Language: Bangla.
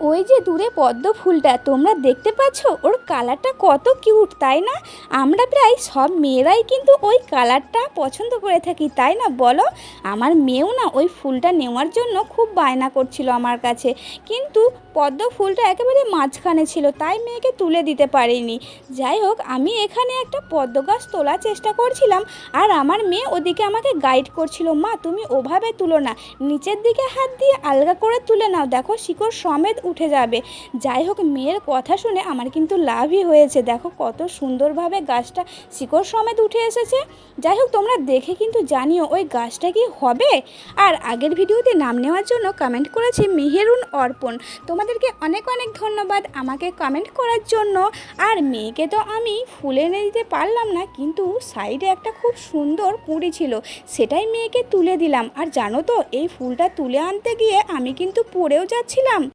ওই যে দূরে পদ্ম ফুলটা, তোমরা দেখতে পাচ্ছ? ওর কালারটা কত কিউট, তাই না? আমরা প্রায় সব মেয়েরাই কিন্তু ওই কালারটা পছন্দ করে থাকি, তাই না? বলো? আমার মেয়েও না ওই ফুলটা নেওয়ার জন্য খুব বায়না করছিল আমার কাছে। কিন্তু পদ্ম ফুলটা একেবারে মাঝখানে ছিল, তাই মেয়েকে তুলে দিতে পারিনি। যাই হোক, আমি এখানে একটা পদ্ম গাছ তোলার চেষ্টা করছিলাম, আর আমার মেয়ে ওদিকে আমাকে গাইড করছিল, মা, তুমি ওভাবে তুলো না। নিচের দিকে হাত দিয়ে আলগা করে তুলে নাও। দেখো, শিকড় সমেত উঠে যাবে। যাই হোক, মেয়ের কথা শুনে আমার কিন্তু লাভই হয়েছে। দেখো কত সুন্দরভাবে গাছটা শিকড় সমেত উঠে এসেছে। যাই হোক, তোমরা দেখে কিন্তু জানিও ওই গাছটা কি হবে। আর আগের ভিডিওতে নাম নেওয়ার জন্য কমেন্ট করেছে মেহেরুন অর্পণ। তোমাদেরকে অনেক অনেক ধন্যবাদ আমাকে কমেন্ট করার জন্য। আর মেয়েকে তো আমি ফুল এনে দিতে পারলাম না, কিন্তু সাইডে একটা খুব সুন্দর কুঁড়ি ছিল, সেটাই মেয়েকে তুলে দিলাম। আর জানো তো, এই ফুলটা তুলে আনতে গিয়ে আমি কিন্তু পড়েও যাচ্ছিলাম।